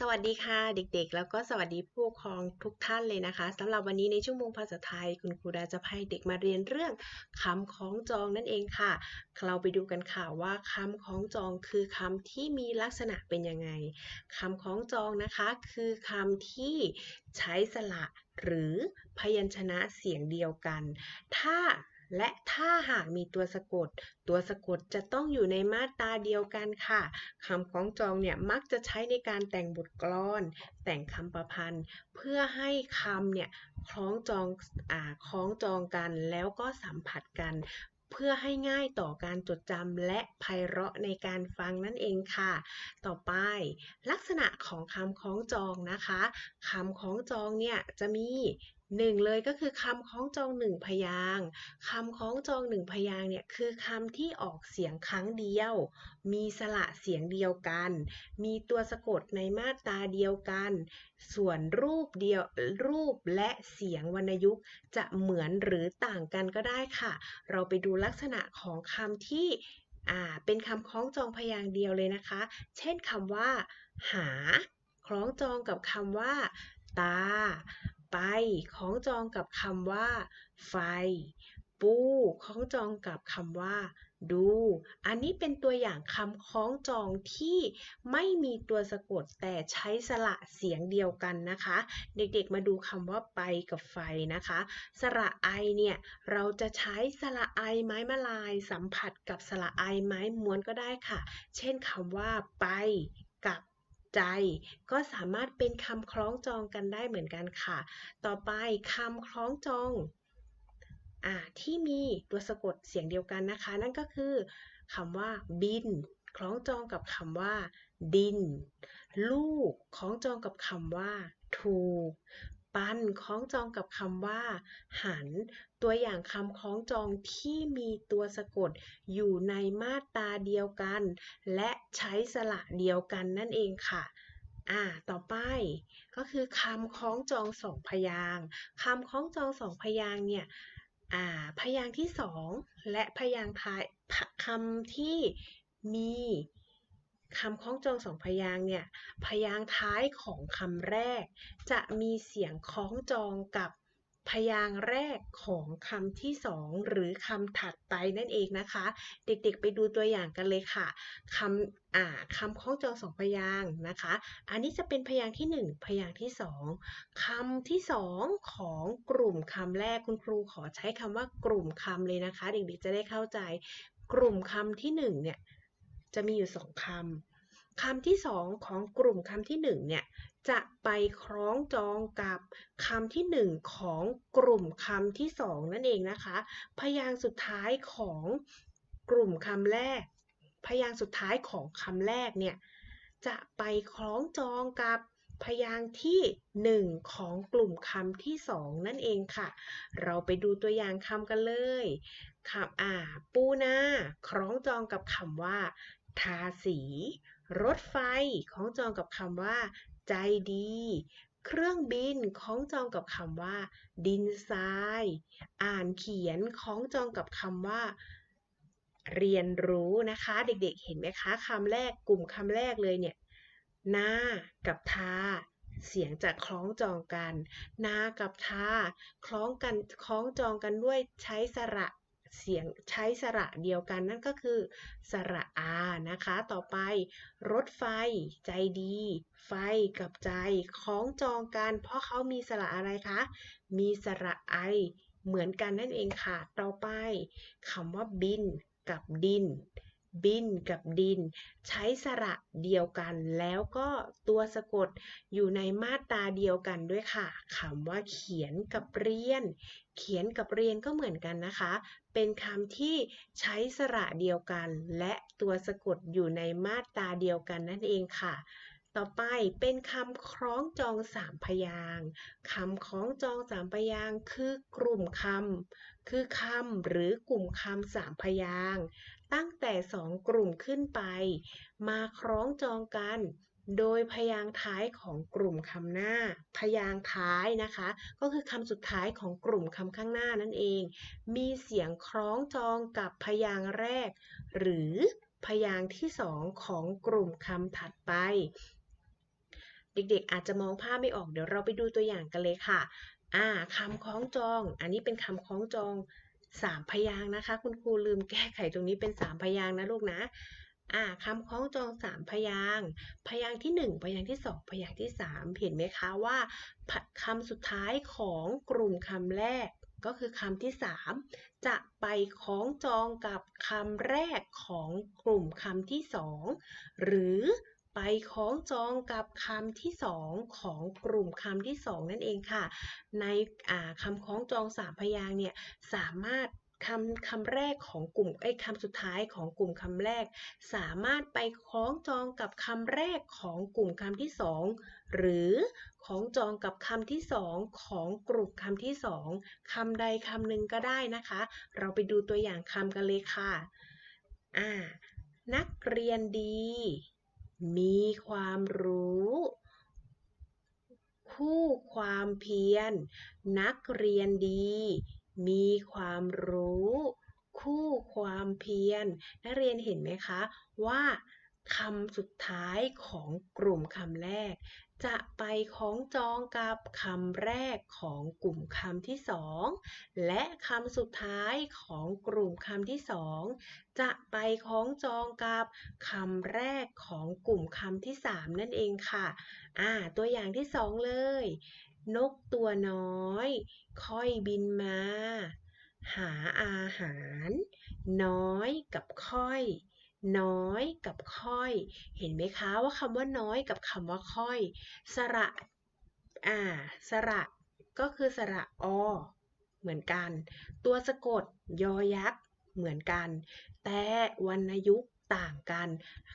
สวัสดีค่ะเด็กๆ แล้วก็สวัสดีผู้ปกครองทุกท่านเลยนะคะสำหรับวันนี้ในชั่วโมงภาษาไทย คุณครูดาจะพาเด็กมาเรียนเรื่องคำคล้องจองนั่นเองค่ะ เราไปดูกันค่ะว่าคำคล้องจองคือคำที่มีลักษณะเป็นยังไงคำคล้องจองนะคะคือคำที่ใช้สระหรือพยัญชนะเสียงเดียวกัน ถ้า และถ้าหากมีตัวสะกด ตัวสะกดจะต้องอยู่ในมาตราเดียวกันค่ะคำคล้องจองเนี่ยมักจะใช้ในการแต่งบทกลอน แต่งคำประพันธ์ เพื่อให้คำเนี่ยคล้องจองอ่าคล้องจองกันแล้วก็สัมผัสกันเพื่อให้ง่ายต่อการจดจำและไพเราะในการฟังนั่นเองค่ะ ต่อไป ลักษณะของคำคล้องจองนะคะคำคล้องจองเนี่ยจะมี หนึ่งเลยก็คือคำคล้องจองหนึ่งพยางคำคล้องจองหนึ่งพยางเนี่ยคือคำที่ออกเสียงครั้งเดียว มีสระเสียงเดียวกัน มีตัวสะกดในมาตราเดียวกัน ส่วนรูปเดียวรูปและเสียงวรรณยุกต์จะเหมือนหรือต่างกันก็ได้ค่ะ เราไปดูลักษณะของคำที่อ่าเป็นคำคล้องจองพยางเดียวเลยนะคะ เช่นคำว่า หา คล้องจองกับคำว่า ตา ไปคล้องจองกับคำว่า ไฟ ปูคล้องจองกับคำว่า ดู อันนี้เป็นตัวอย่างคำคล้องจองที่ไม่มีตัวสะกดแต่ใช้สระเสียงเดียวกันนะคะ เด็กๆมาดูคำว่าไปกับไฟนะคะ สระไอเนี่ยเราจะใช้สระไอไม้มะลาย สัมผัสกับสระไอไม้ม้วนก็ได้ค่ะ เช่นคำว่าไป ใจ ก็สามารถเป็นคำคล้องจองกันได้เหมือนกันค่ะ ต่อไปคำคล้องจองอที่มีตัวสะกดเสียงเดียวกันนะคะ นั่นก็คือคำว่าบิน คล้องจองกับคำว่า ดิน ลูก คล้องจองกับคำว่าถูก ปันคล้องจองกับคำว่า หัน ตัวอย่างคำคล้องจองที่มีตัวสะกดอยู่ในมาตราเดียวกัน และใช้สระเดียวกันนั่นเองค่ะอ่า ต่อไปก็คือคำคล้องจองสองพยางค์คำคล้องจองสองพยางค์เนี่ย อ่า พยางค์ที่สองและพยางค์ท้ายคำที่มี คำคล้องจองสองพยางเนี่ย พยางท้ายของคำแรก จะมีเสียงคล้องจองกับพยางแรกของคำที่สองหรือคำถัดไปนั่นเองนะคะ เด็กๆไปดูตัวอย่างกันเลยค่ะคำอ่าคำคล้องจองสองพยางนะคะ อันนี้จะเป็นพยางที่หนึ่งพยางที่สองคำที่สองของกลุ่มคำแรกคุณครูขอใช้คำว่ากลุ่มคำเลยนะคะ เด็กๆจะได้เข้าใจ กลุ่มคำที่หนึ่งเนี่ย จะมีอยู่สองคำคำที่สองของกลุ่มคำที่หนึ่งเนี่ยจะไปคล้องจองกับคำที่หนึ่งของกลุ่มคำที่สองนั่นเองนะคะ พยางค์สุดท้ายของกลุ่มคำแรก พยางค์สุดท้ายของคำแรกเนี่ยจะไปคล้องจองกับ พยางค์ที่หนึ่งของกลุ่มคำที่สองนั่นเองค่ะ เราไปดูตัวอย่างคำกันเลยคำอ่า ปูนาคล้องจองกับคำว่า ทาสี รถไฟคล้องจองกับคำว่า ใจดี เครื่องบินคล้องจองกับคำว่า ดินทราย อ่านเขียนคล้องจองกับคำว่าเรียนรู้นะคะ เด็กๆ เห็นไหมคะคำแรกกลุ่มคำแรกเลยเนี่ย นากับทาเสียงจะคล้องจองกัน นากับทาคล้องกันคล้องจองกันด้วยใช้สระเสียงใช้สระเดียวกันนั่นก็คือสระอานะคะ ต่อไปรถไฟใจดี ไฟกับใจคล้องจองกัน เพราะเขามีสระอะไรคะ มีสระไอ เหมือนกันนั่นเองค่ะ ต่อไปคำว่าบินกับดิน บินกับดิน ใช้สระเดียวกัน แล้วก็ตัวสะกดอยู่ในมาตราเดียวกันด้วยค่ะคำว่าเขียนกับเรียน เขียนกับเรียนก็เหมือนกันนะคะ เป็นคำที่ใช้สระเดียวกัน และตัวสะกดอยู่ในมาตราเดียวกันนั่นเองค่ะต่อไปเป็นคำคล้องจองสามพยางคำคล้องจองสามพยางคือกลุ่มคำคือคำหรือกลุ่มคำสามพยาง ตั้งแต่สองกลุ่มขึ้นไป มาคล้องจองกัน โดยพยางค์ท้ายของกลุ่มคำหน้า พยางค์ท้ายนะคะ ก็คือคำสุดท้ายของกลุ่มคำข้างหน้านั่นเอง มีเสียงคล้องจองกับพยางค์แรก หรือพยางค์ที่สองของกลุ่มคำถัดไป เด็กๆอาจจะมองภาพไม่ออกเดี๋ยวเราไปดูตัวอย่างกันเลยค่ะอ่าคำคล้องจอง อันนี้เป็นคำคล้องจอง สามพยางนะคะ คุณครูลืมแก้ไขตรงนี้เป็นสามพยางนะลูกนะอ่าคำคล้องจองสามพยางพยางที่หนึ่งพยางที่สองพยางที่สามเห็นไหมคะว่าคำสุดท้ายของกลุ่มคำแรกก็คือคำที่สามจะไปคล้องจองกับคำแรกของกลุ่มคำที่สองหรือ ไปคล้องจองกับคำที่สองของกลุ่มคำที่สองนั่นเองค่ะ ในคำคล้องจองสามพยางเนี่ยสามารถคำคำแรกของกลุ่มไอ้คำสุดท้ายของกลุ่มคำแรก สามารถไปคล้องจองกับคำแรกของกลุ่มคำที่สองหรือคล้องจองกับคำที่สองของกลุ่มคำที่สองคำใดคำหนึ่งก็ได้นะคะ เราไปดูตัวอย่างคำกันเลยค่ะ อ่า นักเรียนดี มีความรู้ คู่ความเพียร นักเรียนดี มีความรู้ คู่ความเพียร นักเรียนเห็นไหมคะว่าคำสุดท้ายของกลุ่มคำแรก จะไปคล้องจองกับคำแรกของกลุ่มคำที่สองและคำสุดท้ายของกลุ่มคำที่สองจะไปคล้องจองกับคำแรกของกลุ่มคำที่สามนั่นเองค่ะอ่าตัวอย่างที่สองเลย นกตัวน้อย ค่อยบินมา หาอาหาร น้อยกับค่อย น้อยกับค่อย เห็นไหมคะว่าคำว่าน้อยกับคำว่าค่อย สระอ่าสระก็คือสระอเหมือนกัน ตัวสะกดยอยักษ์เหมือนกัน แต่วรรณยุกต์ ต่างกัน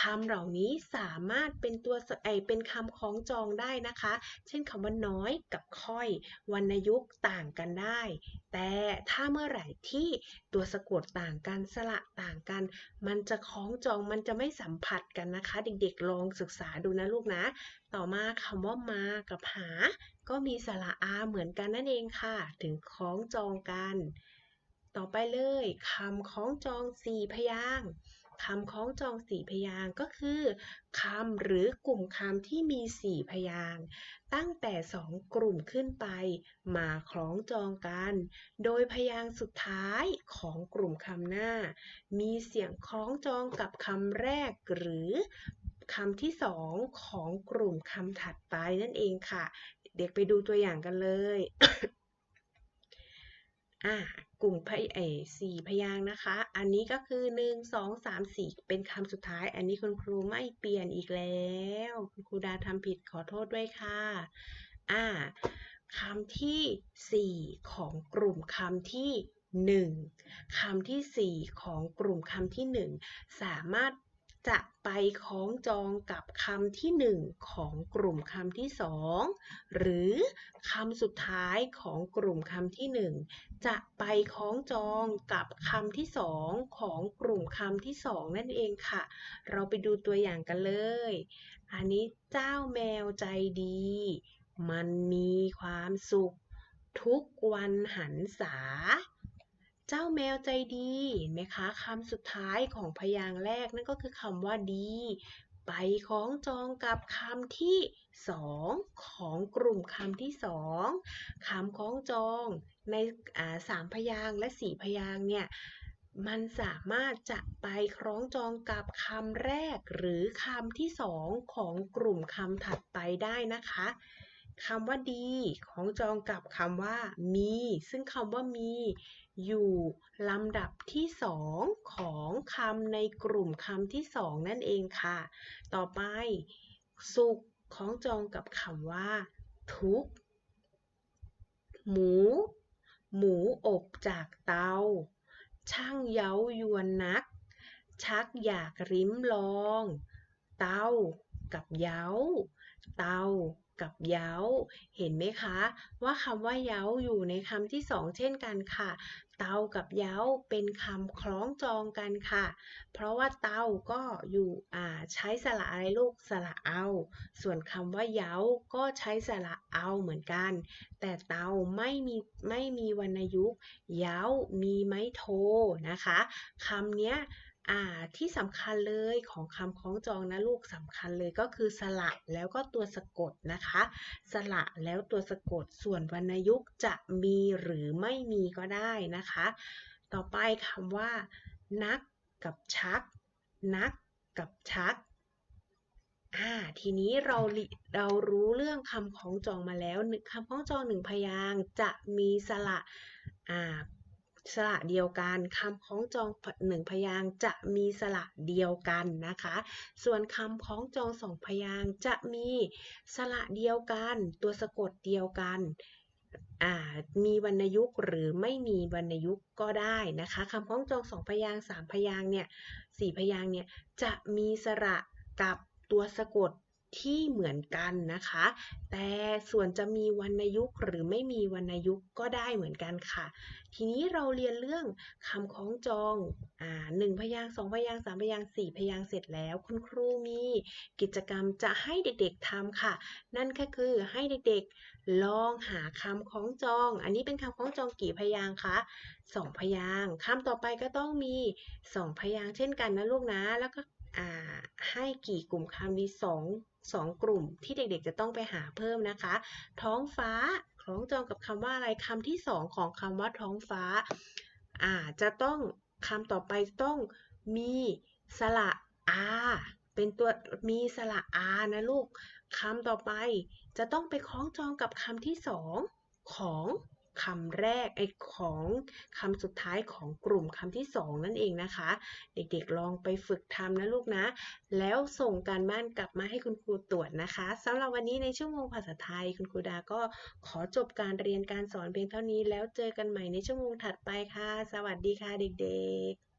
คำเหล่านี้สามารถเป็นตัวไอเป็นคำคล้องจองได้นะคะ เช่นคำว่าน้อยกับค่อยวรรณยุกต์ต่างกันได้ แต่ถ้าเมื่อไหร่ที่ตัวสะกดต่างกันสระต่างกัน มันจะคล้องจองมันจะไม่สัมผัสกันนะคะ เด็กๆลองศึกษาดูนะลูกนะ ต่อมาคำว่ามากับหา ก็มีสระอาเหมือนกันนั่นเองค่ะ ถึงคล้องจองกัน ต่อไปเลยคำคล้องจองสี่พยางค์ คำคล้องจองสี่พยางก็คือคำหรือกลุ่มคำที่มีสี่พยางตั้งแต่สองกลุ่มขึ้นไป มาคล้องจองกัน โดยพยางสุดท้ายของกลุ่มคำหน้า มีเสียงคล้องจองกับคำแรกหรือคำที่สองของกลุ่มคำถัดไปนั่นเองค่ะ เด็กไปดูตัวอย่างกันเลย อ่ากลุ่มพยเอสี่พยางนะคะ อันนี้ก็คือหนึ่งสองสามสี่เป็นคำสุดท้าย อันนี้คุณครูไม่เปลี่ยนอีกแล้ว คุณครูดาทำผิดขอโทษด้วยค่ะ อ่าคำที่สี่ของกลุ่มคำที่หนึ่งคำที่สี่ของกลุ่มคำที่หนึ่งสามารถ จะไปคล้องจองกับคำที่หนึ่งของกลุ่มคำที่สองหรือคำสุดท้ายของกลุ่มคำที่หนึ่งจะไปคล้องจองกับคำที่สองของกลุ่มคำที่สองนั่นเองค่ะ เราไปดูตัวอย่างกันเลย อันนี้เจ้าแมวใจดี มันมีความสุข ทุกวันหันษา เจ้าแมวใจดีเห็นไหมคะคำสุดท้ายของพยางค์แรกนั่นก็คือคำว่าดี ไปคล้องจองกับคำที่สองของกลุ่มคำที่สองคำคล้องจองในสามพยางค์และสี่พยางค์เนี่ยมันสามารถจะไปคล้องจองกับคำแรกหรือคำที่สองของกลุ่มคำถัดไปได้นะคะคำว่าดี ของจองกับคำว่ามี ซึ่งคำว่ามี อยู่ลำดับที่สองของคำในกลุ่มคำที่สองนั่นเองค่ะ ต่อไป สุขของจองกับคำว่า ทุกหมู หมูอบจากเตา ช่างเย้ายวนนัก ชักอยากริมลอง เตากับเย้า เตา กับเย้า เห็นไหมคะ ว่าคำว่าเย้าอยู่ในคำที่สองเช่นกันค่ะ เตากับเย้าเป็นคำคล้องจองกันค่ะ เพราะว่าเตาก็อยู่อ่าใช้สระอะไรลูกสระเอา ส่วนคำว่าเย้าก็ใช้สระเอาเหมือนกัน แต่เตาไม่มีไม่มีวรรณยุกต์เย้ามีไม้โทนะคะคำเนี้ย อ่าที่สำคัญเลยของคำคล้องจองนะลูกสำคัญเลยก็คือสระแล้วก็ตัวสะกดนะคะ สระแล้วตัวสะกดส่วนวรรณยุกต์จะมีหรือไม่มีก็ได้นะคะ ต่อไปคำว่า นักกับชัก นักกับชักอ่าทีนี้เราเรารู้เรื่องคำคล้องจองมาแล้วคำคล้องจองหนึ่งพยางจะมีสระอ่า สระเดียวกันคำคล้องจองหนึ่งพยางจะมีสระเดียวกันนะคะ ส่วนคำคล้องจองสองพยางจะมีสระเดียวกัน ตัวสะกดเดียวกันมีวรรณยุกต์หรือไม่มีวรรณยุกต์ก็ได้นะคะคำคล้องจองสองพยางสามพยางเนี่ยสี่พยางเนี่ยจะมีสระกับตัวสะกด ที่เหมือนกันนะคะ แต่ส่วนจะมีวรรณยุกต์หรือไม่มีวรรณยุกต์ก็ได้เหมือนกันค่ะ ทีนี้เราเรียนเรื่องคำคล้องจองอ่าหนึ่งพยางสองพยางสามพยางสี่พยางเสร็จแล้ว คุณครูมีกิจกรรมจะให้เด็กๆทำค่ะ นั่นก็คือให้เด็กๆลองหาคำคล้องจอง อันนี้เป็นคำคล้องจองกี่พยางคะสองพยางค์คำต่อไปก็ต้องมีสองพยางเช่นกันนะลูกนะ แล้วก็ ให้กี่กลุ่มคำมีสองสองกลุ่มที่เด็กๆจะต้องไปหาเพิ่มนะคะ ท้องฟ้าคล้องจองกับคำว่าอะไรคำที่สองของคำว่าท้องฟ้าอ่าจะต้องคำต่อไปต้องมีสระอาเป็นตัวมีสระอานะลูกคำต่อไปจะต้องไปคล้องจองกับคำที่สองของ คำแรกไอ้ของคำสุดท้ายของกลุ่มคำที่สองนั่นเองนะคะ เด็กๆลองไปฝึกทำนะลูกนะ แล้วส่งการบ้านกลับมาให้คุณครูตรวจนะคะสำหรับวันนี้ในชั่วโมงภาษาไทยคุณครูดาก็ขอจบการเรียนการสอนเพียงเท่านี้ แล้วเจอกันใหม่ในชั่วโมงถัดไปค่ะ สวัสดีค่ะเด็กๆ